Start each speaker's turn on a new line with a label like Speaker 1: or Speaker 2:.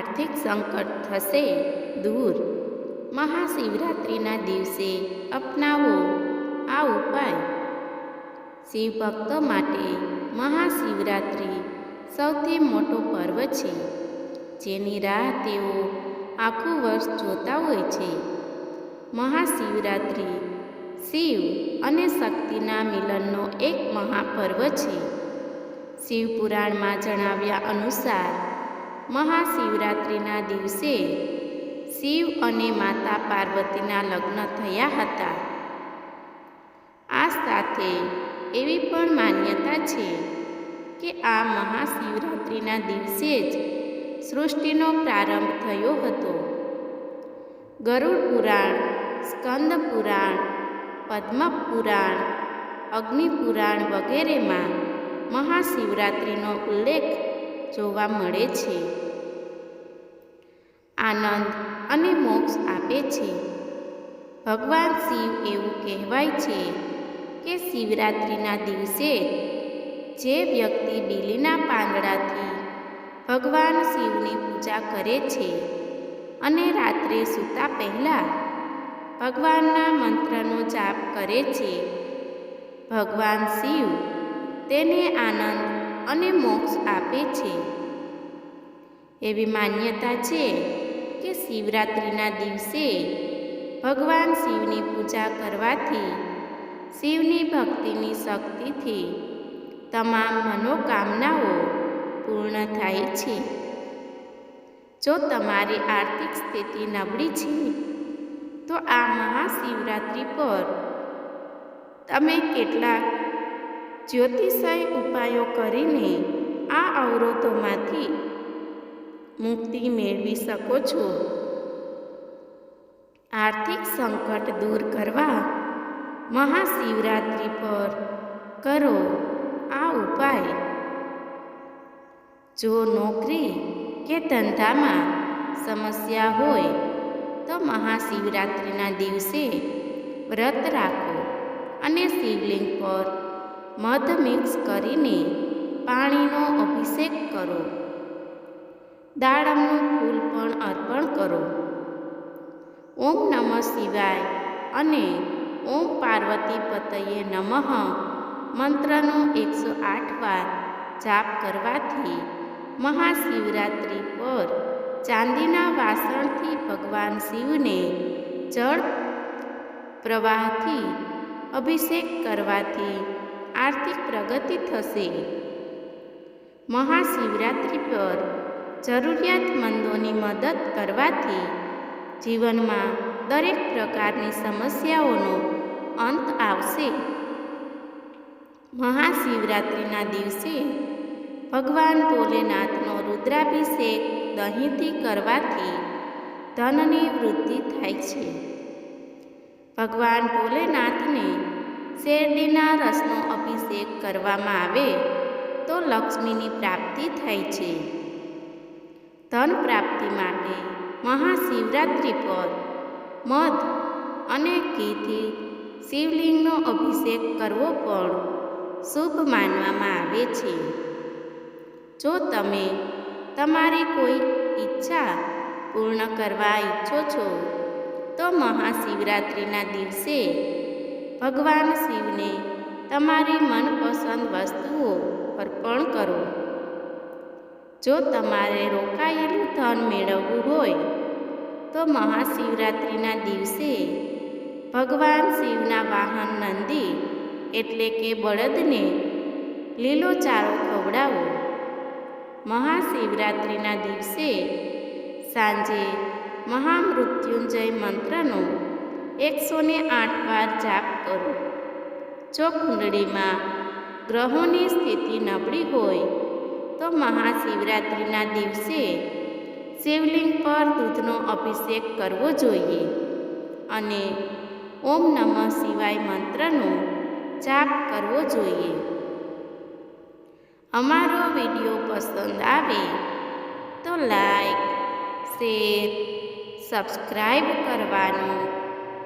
Speaker 1: આર્થિક સંકટ થશે, દૂર. મહાશિવરાત્રિના દિવસે અપનાવો આ ઉપાય. શિવભક્તો માટે મહાશિવરાત્રિ સૌથી મોટો પર્વ છે, જેની રાહ તેઓ આખું વર્ષ જોતા હોય છે. મહાશિવરાત્રિ શિવ અને શક્તિના મિલનનો એક મહાપર્વ છે. શિવપુરાણમાં જણાવ્યા અનુસાર મહાશિવરાત્રિના દિવસે શિવ અને માતા પાર્વતીના લગ્ન થયા હતા. આ સાથે એવી પણ માન્યતા છે કે આ મહાશિવરાત્રિના દિવસે જ સૃષ્ટિનો પ્રારંભ થયો હતો. ગરુડ પુરાણ, સ્કંદ પુરાણ, પદ્મ પુરાણ, અગ્નિ પુરાણ વગેરેમાં મહાશિવરાત્રિનો ઉલ્લેખ જોવા મળે છે. આનંદ અને મોક્ષ આપે છે. ભગવાન શિવ એવું કહેવાય છે કે શિવરાત્રિના દિવસે જે વ્યક્તિ બીલીના પાંદડાથી ભગવાન શિવની પૂજા કરે છે અને રાત્રે સૂતા પહેલાં ભગવાનના મંત્રનો જાપ કરે છે, ભગવાન શિવ તેને આનંદ અને મોક્ષ આપે છે. એવી માન્યતા છે કે શિવરાત્રિના દિવસે ભગવાન શિવની પૂજા કરવાથી શિવની ભક્તિની શક્તિથી તમામ મનોકામનાઓ પૂર્ણ થાય છે. જો તમારી આર્થિક સ્થિતિ નબળી છે, તો આ મહાશિવરાત્રિ પર તમે કેટલાક જ્યોતિષય ઉપાયો કરીને આ અવરોધોમાંથી મુક્તિ મેળવી શકો છો. આર્થિક સંકટ દૂર કરવા મહાશિવરાત્રિ પર કરો આ ઉપાય. જો નોકરી કે ધંધામાં સમસ્યા હોય તો મહાશિવરાત્રિના દિવસે વ્રત રાખો અને શિવલિંગ પર મધ મિક્સ કરીને પાણીનો અભિષેક કરો. દાડમનું ફૂલ પણ અર્પણ કરો. ઓમ નમઃ શિવાય અને ઓમ પાર્વતી પતયે નમઃ મંત્રનો એકસો આઠ વાર જાપ કરવાથી મહાશિવરાત્રિ પર ચાંદીના વાસણથી ભગવાન શિવને જળ પ્રવાહથી અભિષેક કરવાથી આર્થિક પ્રગતિ થશે. મહાશિવરાત્રિ પર જરૂરિયાતમંદોની મદદ કરવાથી જીવનમાં દરેક પ્રકારની સમસ્યાઓનો અંત આવશે. મહાશિવરાત્રિના દિવસે ભગવાન ભોલેનાથનો રુદ્રાભિષેક દહીંથી કરવાથી ધનની વૃદ્ધિ થાય છે. ભગવાન ભોલેનાથને શેરડીના રસનો અભિષેક કરવામાં આવે તો લક્ષ્મીની પ્રાપ્તિ થાય છે. ધન પ્રાપ્તિ માટે મહાશિવરાત્રિ પર મધ અને ઘીથી શિવલિંગનો અભિષેક કરવો પણ શુભ માનવામાં આવે છે. જો તમે તમારી કોઈ ઈચ્છા પૂર્ણ કરવા ઈચ્છો છો, તો મહાશિવરાત્રિના દિવસે ભગવાન શિવને તમારી મનપસંદ વસ્તુઓ અર્પણ કરો. જો તમારે રોકાયેલું ધન મેળવવું હોય, તો મહાશિવરાત્રિના દિવસે ભગવાન શિવના વાહન નંદી એટલે કે બળદને લીલો ચારો ખવડાવો. મહાશિવરાત્રિના દિવસે સાંજે મહામૃત્યુંજય મંત્રનો એકસો ને આઠ વાર જાપ કરો. જો કુંડળીમાં ગ્રહોની સ્થિતિ નબળી હોય, તો મહાશિવરાત્રિના દિવસે શિવલિંગ પર દૂધનો અભિષેક કરવો જોઈએ અને ઓમ નમઃ શિવાય મંત્રનો જાપ કરવો જોઈએ. અમારો વીડિયો પસંદ આવે તો લાઈક, શેર, સબસ્ક્રાઈબ કરવાનું